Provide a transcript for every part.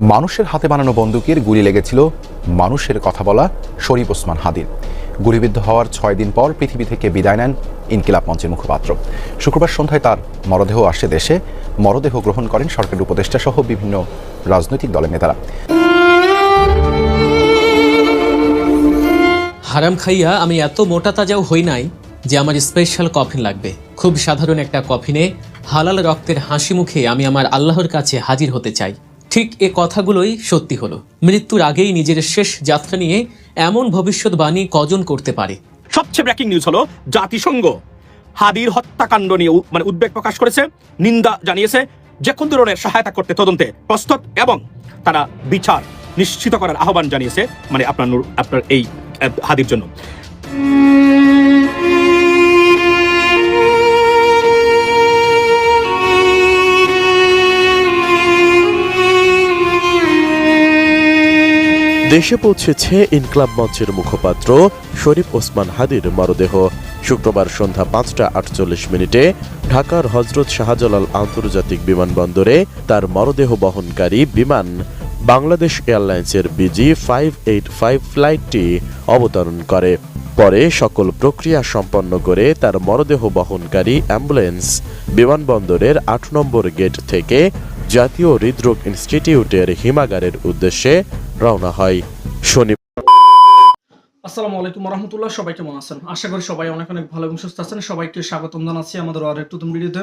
মানুষের হাতে বানানো বন্দুকের গুলি লেগেছিল মানুষের কথা বলা শরীফ ওসমান হাদির। গুলিবিদ্ধ হওয়ার ছয় দিন পর পৃথিবী থেকে বিদায় নেন ইনকিলাব মঞ্চের মুখপাত্র। শুক্রবার সন্ধ্যায় তার মরদেহ আসে দেশে। মরদেহ গ্রহণ করেন সরকারের উপদেষ্টা সহ বিভিন্ন রাজনৈতিক দলের নেতারা। হারাম খাইয়া আমি এত মোটা তাজাও হই নাই যে আমার স্পেশাল কফিন লাগবে। খুব সাধারণ একটা কফিনে হালাল রক্তের হাসি মুখে আমি আমার আল্লাহর কাছে হাজির হতে চাই। ঠিক এ কথাগুলোই সত্যি হলো। মৃত্যুর আগেই নিজের শেষ যাত্রা নিয়ে এমন ভবিষ্যৎবাণী কজন করতে পারে? সবচেয়ে ব্রেকিং নিউজ হলো, জাতিসংঘ হাদির হত্যাকাণ্ড নিয়ে মানে উদ্বেগ প্রকাশ করেছে, নিন্দা জানিয়েছে, যে কোন ধরনের সহায়তা করতে তদন্তে প্রস্তুত এবং তারা বিচার নিশ্চিত করার আহ্বান জানিয়েছে মানে আপনার আপনার এই হাদির জন্য। দেশে পৌঁছেছে ইনকলাব মঞ্চের মুখপাত্র শরীফ ওসমান হাদির মরদেহ। শুক্রবার সন্ধ্যা পাঁচটা আটচল্লিশ মিনিটে ঢাকার হজরত শাহজালাল আন্তর্জাতিক বিমানবন্দরে তার মরদেহ বহনকারী বিমান বাংলাদেশ এয়ারলাইন্সের বিজি ফাইভ এইট ফাইভ ফ্লাইটটি অবতরণ করে। পরে সকল প্রক্রিয়া সম্পন্ন করে তার মরদেহ বহনকারী অ্যাম্বুলেন্স বিমানবন্দরের আট নম্বর গেট থেকে জাতীয় হৃদরোগ ইনস্টিটিউটের হিমাগারের উদ্দেশ্যে রওনা হয়। শনি আসসালামু আলাইকুম রহমতুল্লাহ সবাই কেমন আছেন? আশা করি সবাই অনেক অনেক ভালো এবং সুস্থ আছেন। সবাইকে স্বাগতম জানাচ্ছি আমাদের আর একটু ভিডিওতে।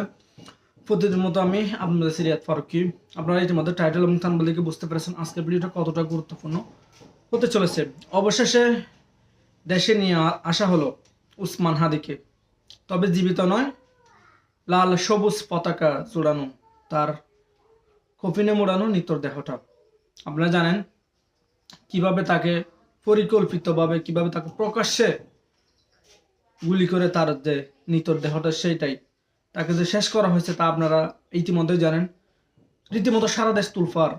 প্রতিদিন মতো আমি আপনাদের সিরিয়াত ফারুকি। আপনারা ইতিমধ্যে টাইটেল এবং থাম্বল দেখে বুঝতে পেরেছেন আজকের ভিডিওটা কতটা গুরুত্বপূর্ণ হতে চলেছে। অবশেষে দেশে নিয়ে আসা হলো উসমান হাদিকে। তবে জীবিত নয়, লাল সবুজ পতাকা চূড়ানো তার কফিনে মোড়ানো নিতর দেহটা। আপনারা জানেন, কীভাবে তাকে পরিকল্পিতভাবে, কীভাবে তাকে প্রকাশ্যে গুলি করে তার যে নিতর দেহটা সেইটাই তাকে যে শেষ করা হয়েছে তা আপনারা ইতিমধ্যেই জানেন। রীতিমতো সারা দেশ তুলফার,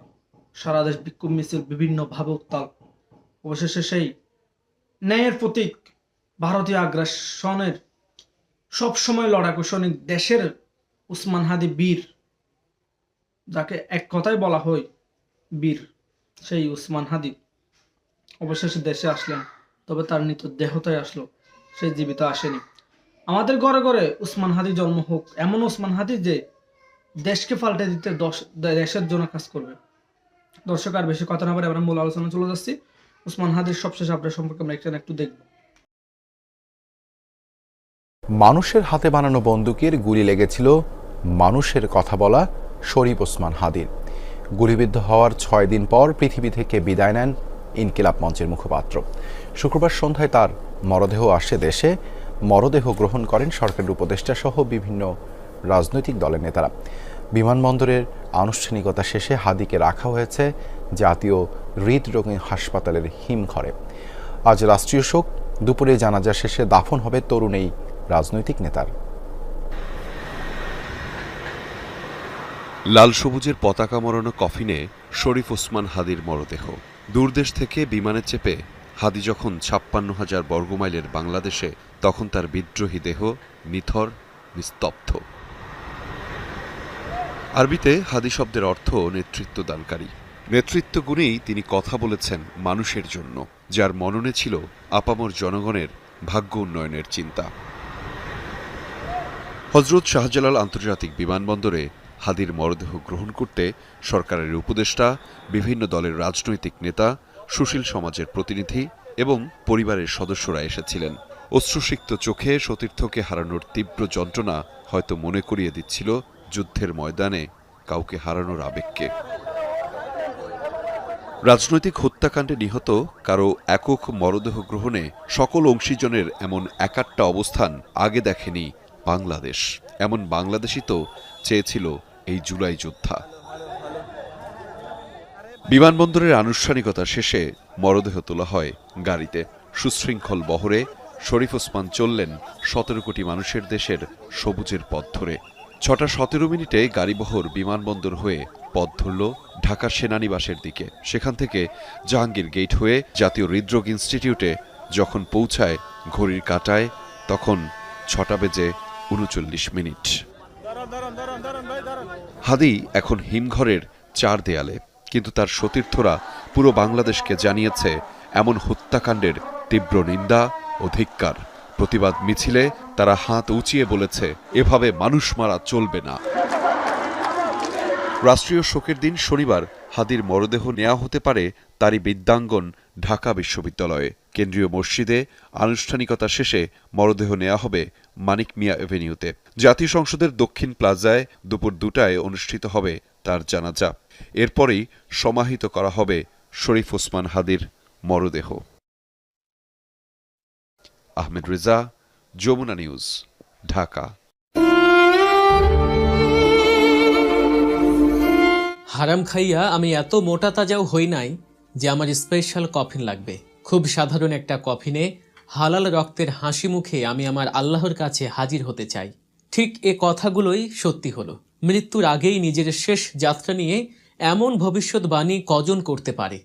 সারা দেশ বিক্ষোভ মিছিল, বিভিন্ন ভাবে উত্তাল অবশেষে সেই ন্যায়ের প্রতীক ভারতীয় আগ্রাসনের সবসময় লড়াকু সৈনিক দেশের উসমান হাদি বীর যাকে এক কথায় বলা হয় বীর, সেই উসমান হাদি। অবশেষে দেশে আসলেন, তবে তার নিত দেহতাই আসলো, সে জীবিত আসেনি। আমাদের ঘরে ঘরে উসমান হাদি জন্ম হোক, এমন উসমান হাদি যে দেশকে পাল্টে দিতে দশ দেশের জন্য কাজ করবে। দর্শক, আর বেশি কথা না বলে আমরা মূল আলোচনা চলে যাচ্ছি। উসমান হাদির সবশেষ আপডেট সম্পর্কে আমরা একটা একটু দেখব। মানুষের হাতে বানানো বন্দুকের গুলি লেগেছিল মানুষের কথা বলা শরীফ ওসমান হাদির গুলিবিদ্ধ হওয়ার ছয় দিন পর পৃথিবী থেকে বিদায় নেন ইনকিলাব মঞ্চের মুখপাত্র। শুক্রবার সন্ধ্যায় তার মরদেহ আসে দেশে। মরদেহ গ্রহণ করেন সরকারের উপদেষ্টা সহ বিভিন্ন রাজনৈতিক দলের নেতারা। বিমানবন্দরের আনুষ্ঠানিকতা শেষে হাদিকে রাখা হয়েছে জাতীয় হৃদরোগী হাসপাতালের হিমঘরে। আজ রাষ্ট্রীয় শোক। দুপুরে জানাজা শেষে দাফন হবে তরুণ এই রাজনৈতিক নেতার। লাল সবুজের পতাকা মরানো কফিনে শরীফ ওসমান হাদির মরদেহ। দূরদেশ থেকে বিমানে চেপে হাদি যখন ছাপ্পান্ন হাজার বর্গমাইলের বাংলাদেশে, তখন তার বিদ্রোহী দেহ নিথর, নিস্তব্ধ। আরবিতে হাদি শব্দের অর্থ নেতৃত্বদানকারী নেতৃত্ব গুণেই তিনি কথা বলেছেন মানুষের জন্য, যার মননে ছিল আপামর জনগণের ভাগ্য উন্নয়নের চিন্তা। হজরত শাহজালাল আন্তর্জাতিক বিমানবন্দরে হাদির মরদেহ গ্রহণ করতে সরকারের উপদেষ্টা, বিভিন্ন দলের রাজনৈতিক নেতা, সুশীল সমাজের প্রতিনিধি এবং পরিবারের সদস্যরা এসেছিলেন। অশ্রুসিক্ত চোখে সতীর্থকে হারানোর তীব্র যন্ত্রণা হয়তো মনে করিয়ে দিচ্ছিল যুদ্ধের ময়দানে কাউকে হারানোর আবেগকে। রাজনৈতিক হত্যাকাণ্ডে নিহত কারও একক মরদেহ গ্রহণে সকল অংশীজনের এমন একাট্টা অবস্থান আগে দেখেনি বাংলাদেশ। এমন বাংলাদেশই তো চেয়েছিল এই জুলাই যোদ্ধা। বিমানবন্দরের আনুষ্ঠানিকতা শেষে মরদেহ তোলা হয় গাড়িতে। সুশৃঙ্খল বহরে শরীফ ওসমান চললেন সতেরো কোটি মানুষের দেশের সবুজের পথ ধরে। ছটা সতেরো মিনিটে গাড়িবহর বিমানবন্দর হয়ে পথ ধরল ঢাকা সেনানিবাসের দিকে। সেখান থেকে জাহাঙ্গীর গেট হয়ে জাতীয় হৃদরোগ ইনস্টিটিউটে যখন পৌঁছায় ঘড়ির কাটায়, তখন ছটা বেজে উনচল্লিশ মিনিট। হাদি এখন হিমঘরের চার দেয়ালে, কিন্তু তার সতীর্থরা পুরো বাংলাদেশকে জানিয়েছে এমন হত্যাকাণ্ডের তীব্র নিন্দা ও ধিক্কার। প্রতিবাদ মিছিলে তারা হাত উঁচিয়ে বলেছে, এভাবে মানুষ মারা চলবে না। রাষ্ট্রীয় শোকের দিন শনিবার হাদির মরদেহ নেওয়া হতে পারে তারই বিদ্যাঙ্গন ঢাকা বিশ্ববিদ্যালয়ে। কেন্দ্রীয় মসজিদে আনুষ্ঠানিকতা শেষে মরদেহ নেওয়া হবে মানিক মিয়া এভিনিউতে। জাতীয় সংসদের দক্ষিণ প্লাজায় দুপুর দুটায় অনুষ্ঠিত হবে তার জানাজা। এরপরেই সমাহিত করা হবে শরীফ ওসমান হাদির মরদেহ। আহমেদ রেজা, যমুনা নিউজ, ঢাকা। হারাম খাইয়া আমি এত মোটা তাজাও হই নাই যে আমার স্পেশাল কফিন লাগবে। খুব সাধারণ একটা কফিনে হালাল রক্তের হাসি মুখে আমি আমার আল্লাহর কাছে হাজির হতে চাই। ঠিক এ কথাগুলোই সত্যি হলো। মৃত্যুর আগেই নিজের শেষ যাত্রা নিয়ে এমন ভবিষ্যৎবাণী কজন করতে পারে?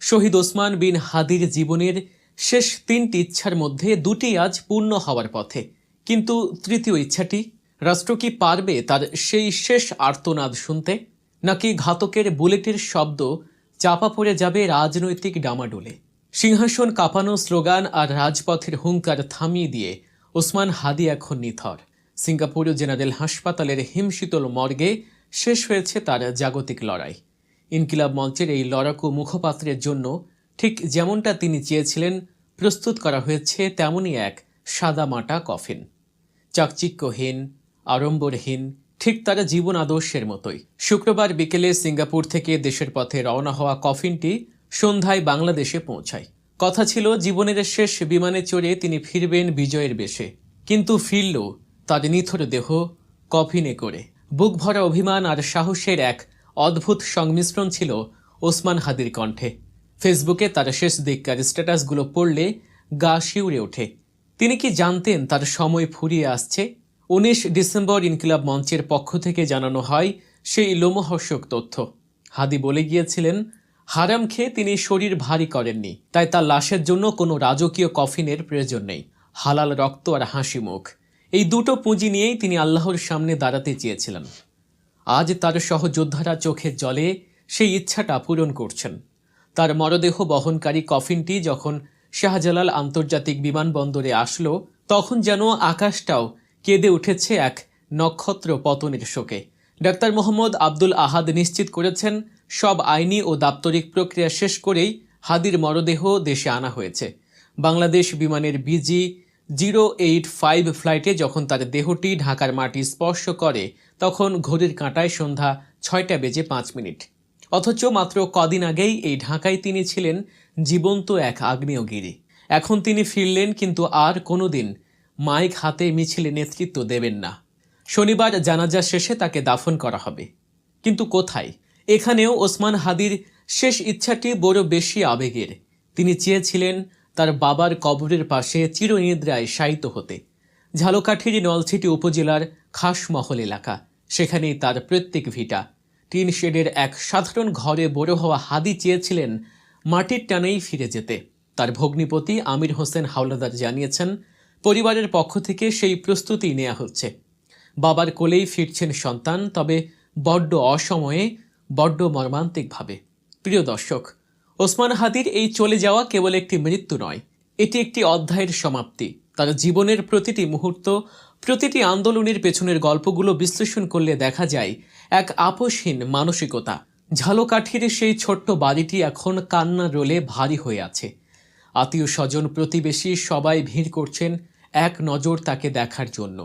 শহীদ ওসমান বিন হাদির জীবনের শেষ তিনটি ইচ্ছার মধ্যে দুটি আজ পূর্ণ হওয়ার পথে। কিন্তু তৃতীয় ইচ্ছাটি, রাষ্ট্র কি পারবে তার সেই শেষ আর্তনাদ শুনতে? নাকি ঘাতকের বুলেটের শব্দ চাপা পড়ে যাবে রাজনৈতিক ডামাডোলে? সিংহাসন কাঁপানো স্লোগান আর রাজপথের হুঙ্কার থামিয়ে দিয়ে ওসমান হাদি এখন নিথর। সিঙ্গাপুর জেনারেল হাসপাতালের হিমশীতল মর্গে শেষ হয়েছে তার জাগতিক লড়াই। ইনকিলাব মঞ্চের এই লড়াকু মুখপাত্রের জন্য ঠিক যেমনটা তিনি চেয়েছিলেন, প্রস্তুত করা হয়েছে তেমনই এক সাদামাটা কফিন। চাকচিক্যহীন, আড়ম্বরহীন, ঠিক তারা জীবন আদর্শের মতোই। শুক্রবার বিকেলে সিঙ্গাপুর থেকে দেশের পথে রওনা হওয়া কফিনটি সন্ধ্যায় বাংলাদেশে পৌঁছায়। কথা ছিল, জীবনের শেষ বিমানে চড়ে তিনি ফিরবেন বিজয়ের বেশে। কিন্তু ফিরল তার নিথর দেহ কফিনে করে। বুক ভরা অভিমান আর সাহসের এক অদ্ভুত সংমিশ্রণ ছিল ওসমান হাদির কণ্ঠে। ফেসবুকে তার শেষ দিককার স্ট্যাটাসগুলো পড়লে গা শিউরে ওঠে। তিনি কি জানতেন তার সময় ফুরিয়ে আসছে? উনিশ ডিসেম্বর ইনকিলাব মঞ্চের পক্ষ থেকে জানানো হয় সেই লোমহর্ষক তথ্য। হাদি বলে গিয়েছিলেন হারাম খেয়ে তিনি শরীর ভারী করেননি, তাই তার লাশের জন্য কোনো রাজকীয় কফিনের প্রয়োজন নেই। হালাল রক্ত আর হাসি মুখ। এই দুটো পুঁজি নিয়েই তিনি আল্লাহর সামনে দাঁড়াতে চেয়েছিলেন। আজ তার সহযোদ্ধারা চোখের জলে সেই ইচ্ছাটা পূরণ করছেন। তার মরদেহ বহনকারী কফিনটি যখন শাহজালাল আন্তর্জাতিক বিমানবন্দরে আসলো, তখন যেন আকাশটাও কেঁদে উঠেছে এক নক্ষত্র পতনের শোকে। ডাক্তার মোহাম্মদ আব্দুল আহাদ নিশ্চিত করেছেন সব আইনি ও দাপ্তরিক প্রক্রিয়া শেষ করেই হাদির মরদেহ দেশে আনা হয়েছে। বাংলাদেশ বিমানের বিজি জিরো এইট ফাইভ ফ্লাইটে যখন তার দেহটি ঢাকার মাটি স্পর্শ করে, তখন ঘড়ির কাঁটায় সন্ধ্যা ছয়টা বেজে পাঁচ মিনিট। অথচ মাত্র কদিন আগেই এই ঢাকায় তিনি ছিলেন জীবন্ত এক আগ্নেয়গিরি। এখন তিনি ফিরলেন, কিন্তু আর কোনোদিন মাইক হাতে মিছিলে নেতৃত্ব দেবেন না। শনিবার জানাজা শেষে তাকে দাফন করা হবে। কিন্তু কোথায়? এখানেও ওসমান হাদির শেষ ইচ্ছাটি বড় বেশি আবেগের। তিনি চেয়েছিলেন তার বাবার কবরের পাশে চিরনিদ্রায় শায়িত হতে। ঝালকাঠির নলছিটি উপজেলার খাসমহল এলাকা। সেখানেই তার প্রত্যেক ভিটা। টিন শেডের এক সাধারণ ঘরে বড় হওয়া হাদি চেয়েছিলেন মাটির টানেই ফিরে যেতে। তার ভগ্নিপতি আমির হোসেন হাওলাদার জানিয়েছেন, পরিবারের পক্ষ থেকে সেই প্রস্তুতি নেওয়া হচ্ছে। বাবার কোলেই ফিরছেন সন্তান, তবে বড্ড অসময়ে বড্ড মর্মান্তিকভাবে। প্রিয় দর্শক, ওসমান হাদির এই চলে যাওয়া কেবল একটি মৃত্যু নয়, এটি একটি অধ্যায়ের সমাপ্তি। তার জীবনের প্রতিটি মুহূর্ত, প্রতিটি আন্দোলনের পেছনের গল্পগুলো বিশ্লেষণ করলে দেখা যায় এক আপোষহীন মানসিকতা। ঝালকাঠির সেই ছোট্ট বাড়িটি এখন কান্না রোলে ভারী হয়ে আছে। আত্মীয় স্বজন প্রতিবেশী সবাই ভিড় করছেন এক নজর তাকে দেখার জন্য।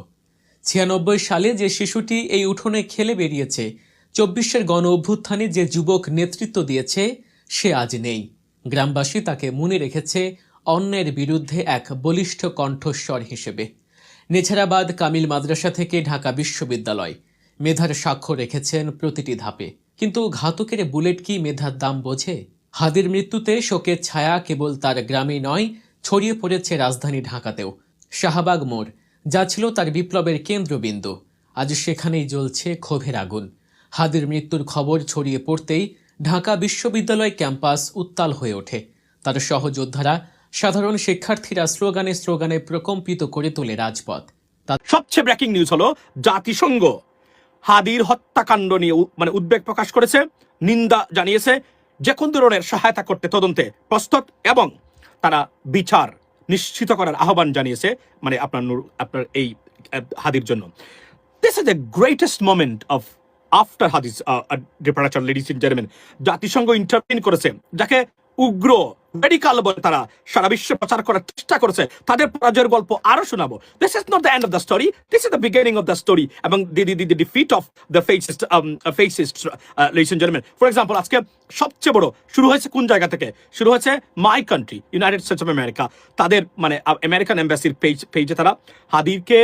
ছিয়ানব্বই সালে যে শিশুটি এই উঠোনে খেলে বেরিয়েছে চব্বিশের গণ অভ্যুত্থানে যে যুবক নেতৃত্ব দিয়েছে, সে আজ নেই। গ্রামবাসী তাকে মনে রেখেছে অন্যের বিরুদ্ধে এক বলিষ্ঠ কণ্ঠস্বর হিসেবে। নেছারাবাদ কামিল মাদ্রাসা থেকে ঢাকা বিশ্ববিদ্যালয়। মেধার সাক্ষ্য রেখেছেন প্রতিটি ধাপে। কিন্তু ঘাতকের বুলেট কি মেধার দাম বোঝে? হাদির মৃত্যুতে শোকের ছায়া কেবল তার গ্রামেই নয়, ছড়িয়ে পড়েছে রাজধানী ঢাকাতেও। শাহবাগ মোড়, যা ছিল তার বিপ্লবের কেন্দ্রবিন্দু। আজ সেখানেই জ্বলছে ক্ষোভের আগুন। হাদির মৃত্যুর খবর ছড়িয়ে পড়তেই ঢাকা বিশ্ববিদ্যালয় ক্যাম্পাস উত্তাল হয়ে ওঠে। তার সহযোদ্ধারা সাধারণ শিক্ষার্থীরা স্লোগানে স্লোগানে প্রকম্পিত করে তোলে রাজপথ। সবচেয়ে ব্রেকিং নিউজ হলো জাতিসংঘ। হাদির হত্যাকাণ্ড নিয়ে মানে উদ্বেগ প্রকাশ করেছে, নিন্দা জানিয়েছে, যে কোন ধরনের সহায়তা করতে তদন্তে প্রস্তুত এবং তারা বিচার নিশ্চিত করার আহ্বান জানিয়েছে মানে আপনার আপনার এই হাদির জন্য। This is the greatest moment of after হাদিস ডিপারেচার লেডিস ইন জেন্টলম্যান জাতিসংঘ ইন্টারভিন করেছে, যাকে উগ্র মেডিকাল বলে তারা সারা বিশ্বে প্রচার করার চেষ্টা করেছে, তাদের পরাজয়ের গল্প আরও শোনাবো। This is not the end of the story this is the beginning of the story এবং the the the defeat of the fascist fascist ladies gentleman for example আজকে সবচেয়ে বড় শুরু হয়েছে কোন জায়গা থেকে? শুরু হয়েছে my country United States of America তাদের মানে আমেরিকান এম্বাসির পেজ পেজে তারা হাদিরকে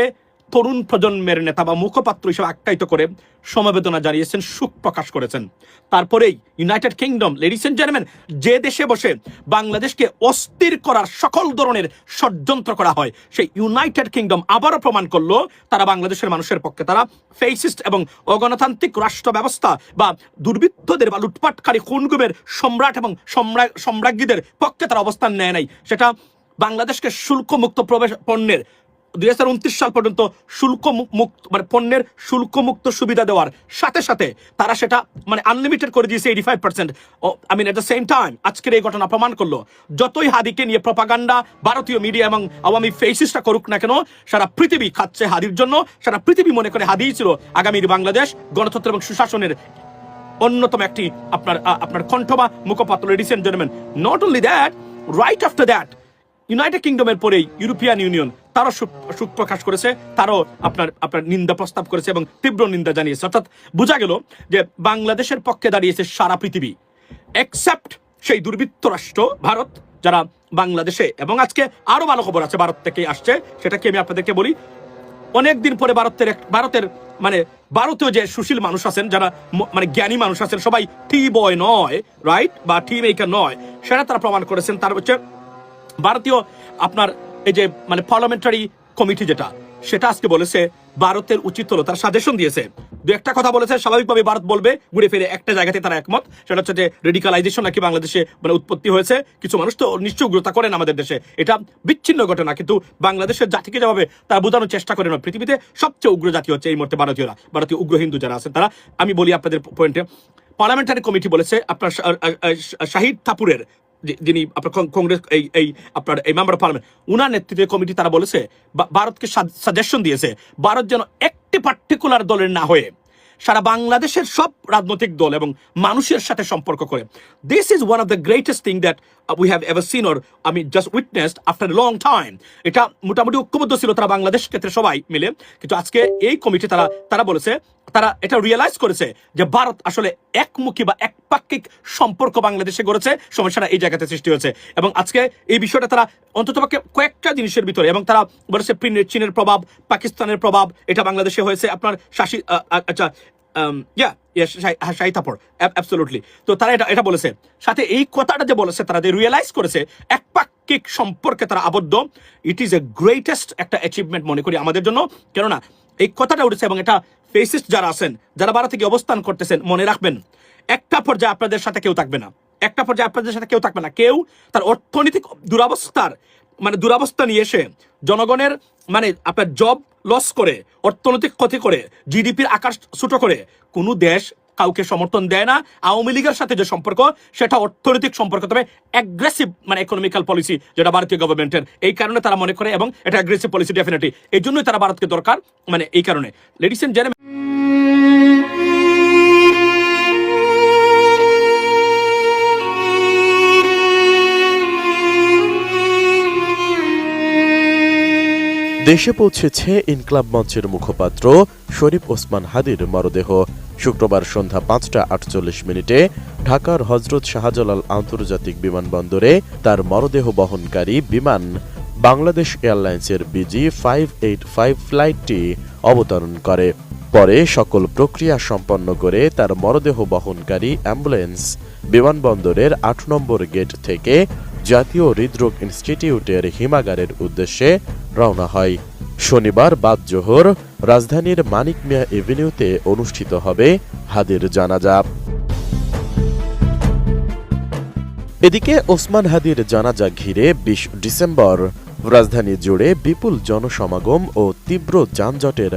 তরুণ প্রজন্মের নেতা বা মুখপাত্র হিসেবে আখ্যায়িত করে সমবেদনা জানিয়েছেন, সুখ প্রকাশ করেছেন। তারপরেই United Kingdom, ladies and gentleman, যে দেশে বসে বাংলাদেশকে অস্থির করার সকল ধরনের ষড়যন্ত্র করা হয়, সেই ইউনাইটেড কিংডম আবারও প্রমাণ করল, তারা বাংলাদেশের মানুষের পক্ষে, তারা ফেসিস্ট এবং অগণতান্ত্রিক রাষ্ট্র ব্যবস্থা বা দুর্বৃত্তদের বা লুটপাটকারী খুনগুমের সম্রাট এবং সম্রা- সম্রাজ্ঞীদের পক্ষে তারা অবস্থান নেয় নাই। সেটা বাংলাদেশকে শুল্কমুক্ত প্রবেশ পণ্যের দুই হাজার উনত্রিশ সাল পর্যন্ত শুল্ক মুক্ত মানে পণ্যের শুল্কমুক্ত সুবিধা দেওয়ার সাথে সাথে তারা সেটা মানে আনলিমিটেড করে দিয়েছে eighty five percent I mean at the same time আজকের এই ঘটনা প্রমাণ করল, যতই হাদিকে নিয়ে প্রপাগান্ডা ভারতীয় মিডিয়া এবং আওয়ামী ফেসিসটা করুক না কেন, সারা পৃথিবী খাচ্ছে হাদির জন্য, সারা পৃথিবী মনে করে হাদিই ছিল আগামীর বাংলাদেশ, গণতন্ত্র এবং সুশাসনের অন্যতম একটি আপনার আপনার কণ্ঠ বা মুখপাত্র recent gentleman not only that right after that United কিংডমের পরেই ইউরোপিয়ান ইউনিয়ন তারও সুখ প্রকাশ করেছে, তারও আপনার আপনার নিন্দা প্রস্তাব করেছে এবং তীব্র নিন্দা জানিয়েছে। অর্থাৎ বোঝা গেল যে বাংলাদেশের পক্ষে দাঁড়িয়েছে সারা পৃথিবী। এক্সেপ্ট সেই দুর্বৃত্ত রাষ্ট্র, ভারত, যারা বাংলাদেশে। এবং আজকে আরও ভালো খবর আছে, ভারত থেকে আসছে। সেটা কি আমি আপনাদেরকে বলি, অনেকদিন পরে ভারতের ভারতের মানে ভারতীয় যে সুশীল মানুষ আছেন, যারা মানে জ্ঞানী মানুষ আছেন, সবাই টি বয় নয় রাইট বা টি মেকার নয়, সেটা তারা প্রমাণ করেছেন। তার হচ্ছে ভারতীয় আপনার এই যে মানে পার্লামেন্টারি কমিটি যেটা, সেটা আজকে বলেছে ভারতের উচিত হলো তার সাজেশন দিয়েছে। দু একটা কথা বলেছে স্বাভাবিকভাবে ভারত বলবে, ঘুরে ফিরে একটা জায়গাতে তারা একমত। সেটা হচ্ছে যে রেডিকালাইজেশন নাকি বাংলাদেশে মানে উৎপত্তি হয়েছে। কিছু মানুষ তো নিশ্চয় উগ্রতা করেন আমাদের দেশে। এটা বিচ্ছিন্ন ঘটনা, কিন্তু বাংলাদেশের জাতিকে যেভাবে তারা বোঝানোর চেষ্টা করেন পৃথিবীতে সবচেয়ে উগ্র জাতি হচ্ছে এই মুহূর্তে ভারতীয়রা, ভারতীয় উগ্র হিন্দু যারা আছেন তারা। আমি বলি আপনাদের পয়েন্টে পার্লামেন্টারি কমিটি বলেছে, আপনার শাহিদ যে- যিনি আপনার কংগ্রেস, এই এই আপনার, এই মেম্বার পার্লামেন্ট উনার নেতৃত্বে কমিটি তারা বলেছে ভারতকে সাজেশন দিয়েছে, ভারত যেন একটি পার্টিকুলার দলের না হয়ে সারা বাংলাদেশের সব রাজনৈতিক দল এবং মানুষের সাথে সম্পর্ক করে। This is one of the greatest thing that we have ever seen or আমি just witnessed after long time এটা মোটামুটি ঐক্যবদ্ধ ছিল তারা বাংলাদেশ ক্ষেত্রে সবাই মিলে। কিন্তু আজকে এই কমিটি তারা তারা বলেছে, তারা এটা রিয়েলাইজ করেছে যে ভারত আসলে একমুখী বা একপাক্ষিক সম্পর্ক বাংলাদেশে গড়েছে সমস্যাটা এই জায়গাতে সৃষ্টি হয়েছে। এবং আজকে এই বিষয়টা তারা অন্ততপক্ষে কয়েকটা জিনিসের ভিতরে, এবং তারা বলেছে চীনের- প্রভাব, পাকিস্তানের প্রভাব, এটা বাংলাদেশে হয়েছে। আপনার শাসি আচ্ছা ইয়া শাহি থাপড় অ্যাবসোলুটলি তো তারা এটা এটা বলেছে। সাথে এই কথাটা যে বলেছে, তারা যে রিয়েলাইজ করেছে, একপাক্ষিক সম্পর্কে তারা আবদ্ধ ইট ইজ এ গ্রেটেস্ট একটা অ্যাচিভমেন্ট মনে করি আমাদের জন্য। কেননা, এই কথাটা উঠেছে এবং এটা ফেসিস্ট যারা আছেন, যারা ভারত থেকে অবস্থান করতেছেন, মনে রাখবেন, একটা পর্যায়ে আপনাদের সাথে কেউ থাকবে না। একটা পর্যায়ে আপনাদের সাথে কেউ থাকবে না। কেউ তার অর্থনৈতিক দুরাবস্থার মানে দুরাবস্থা নিয়ে এসে জনগণের মানে আপনার জব লস করে, অর্থনৈতিক ক্ষতি করে জিডিপির আকাশ ছোট করে, কোনো দেশ কাউকে সমর্থন দেয় না। আওয়ামী লীগের সাথে যে সম্পর্ক, সেটা অর্থনৈতিক সম্পর্ক তবে অ্যাগ্রেসিভ মানে ইকোনমিক্যাল পলিসি যেটা ভারতীয় গভর্নমেন্টের এই কারণে তারা মনে করে এবং এটা অ্যাগ্রেসিভ পলিসি ডেফিনেটলি এই জন্যই তারা ভারতকে দরকার মানে এই কারণে। লেডিস এন্ড জেন্টলম্যান দেশে পৌঁছেছে ইনকলাব মঞ্চের মুখপাত্র শরীফ ওসমান হাদির মরদেহ। শুক্রবার সন্ধ্যা পাঁচটা আটচল্লিশ মিনিটে ঢাকার হজরত শাহজালাল আন্তর্জাতিক বিমানবন্দরে তার মরদেহ বহনকারী বিমান বাংলাদেশ এয়ারলাইন্সের বিজি ফাইভ এইট ফাইভ ফ্লাইটটি অবতরণ করে। পরে সকল প্রক্রিয়া সম্পন্ন করে তার মরদেহ বহনকারী অ্যাম্বুলেন্স বিমানবন্দরের আট নম্বর গেট থেকে জাতীয় হৃদরোগ ইনস্টিটিউটের হিমাগারের উদ্দেশ্যে রওনা হয়। শনিবার বাদ জোহর রাজধানীর মানিক মিয়া এভিনিউতে অনুষ্ঠিত হবে হাদির জানাজা। এদিকে ওসমান হাদির জানাজা ঘিরে বিশ ডিসেম্বর রাজধানী জুড়ে বিপুল জনসমাগম ও তীব্র যানজটের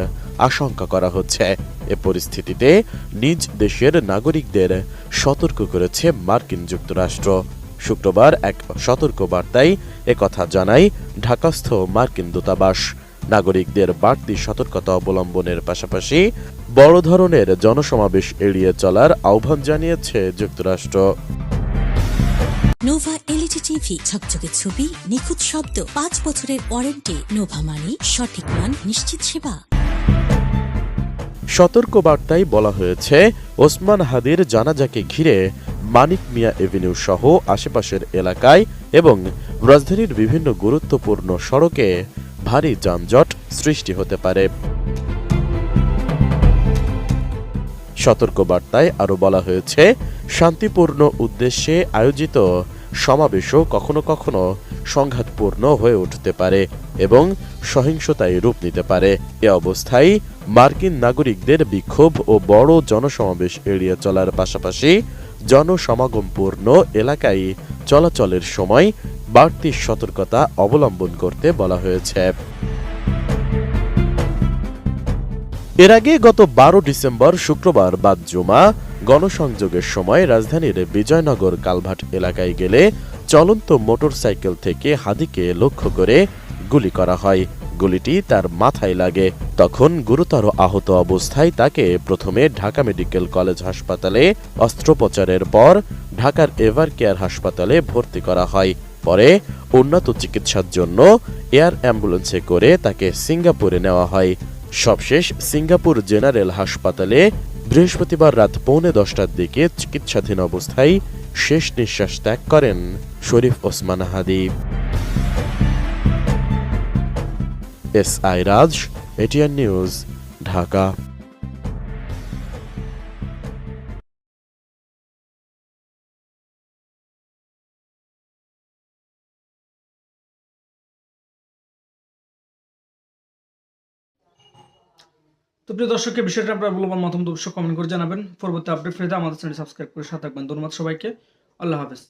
আশঙ্কা করা হচ্ছে। এ পরিস্থিতিতে নিজ দেশের নাগরিকদের সতর্ক করেছে মার্কিন যুক্তরাষ্ট্র। শুক্রবার এক সতর্ক বার্তায় একথা জানায় ঢাকাস্থ মার্কিন দূতাবাস। নাগরিকদের বাড়তি সতর্কতা অবলম্বনের পাশাপাশি বড় ধরনের জনসমাবেশ এড়িয়ে চলার আহ্বান জানিয়েছে যুক্তরাষ্ট্র। নোভা এলইডি টিভি ঝকঝকে ছবি নিখুঁত শব্দ পাঁচ বছরের ওয়ারেন্টি নোভা মানি সঠিক মান নিশ্চিত সেবা। সতর্ক বার্তায় বলা হয়েছে ওসমান হাদির জানাজাকে ঘিরে মানিক মিয়া এভিনিউ সহ আশেপাশের এলাকায় এবং রাজধানীর বিভিন্ন গুরুত্বপূর্ণ সড়কে ভারী যানজট সৃষ্টি হতে পারে। সতর্কবার্তায় আরও বলা হয়েছে, শান্তিপূর্ণ উদ্দেশ্যে আয়োজিত সমাবেশও কখনো কখনো সংঘাতপূর্ণ হয়ে উঠতে পারে এবং সহিংসতায় রূপ নিতে পারে। এ অবস্থায় মার্কিন নাগরিকদের বিক্ষোভ ও বড় জনসমাবেশ এড়িয়ে চলার পাশাপাশি জনসমাগমপূর্ণ এলাকায় চলাচলের সময় বাড়তি সতর্কতা অবলম্বন করতে বলা হয়েছে। এর আগে গত বারো ডিসেম্বর শুক্রবার বাদ জুমা গণসংযোগের সময় রাজধানীর বিজয়নগর কালভাট এলাকায় গেলে চলন্ত মোটরসাইকেল থেকে হাদিকে লক্ষ্য করে গুলি করা হয়। গুলিটি তার মাথায় লাগে। তখন গুরুতর আহত অবস্থায় তাকে প্রথমে ঢাকা মেডিকেল কলেজ হাসপাতালে অস্ত্রোপচারের পর ঢাকার এভার কেয়ার হাসপাতালে ভর্তি করা হয়। পরে উন্নত চিকিৎসার জন্য এয়ার অ্যাম্বুলেন্সে করে তাকে সিঙ্গাপুরে নেওয়া হয়। সবশেষ সিঙ্গাপুর জেনারেল হাসপাতালে বৃহস্পতিবার রাত পৌনে দশটার দিকে চিকিৎসাধীন অবস্থায় শেষ নিঃশ্বাস ত্যাগ করেন Sharif Osman Hadi. S I Raj, ATN news, Dhaka. তো প্রিয় দর্শককে বিষয়টা আপনার মূল্যবান মতামত অবশ্যই কমেন্ট করে জানাবেন। পরবর্তী আপডেট পেতে আমাদের চ্যানেল সাবস্ক্রাইব করে সাথে থাকবেন। ধন্যবাদ সবাইকে। আল্লাহ হাফেজ।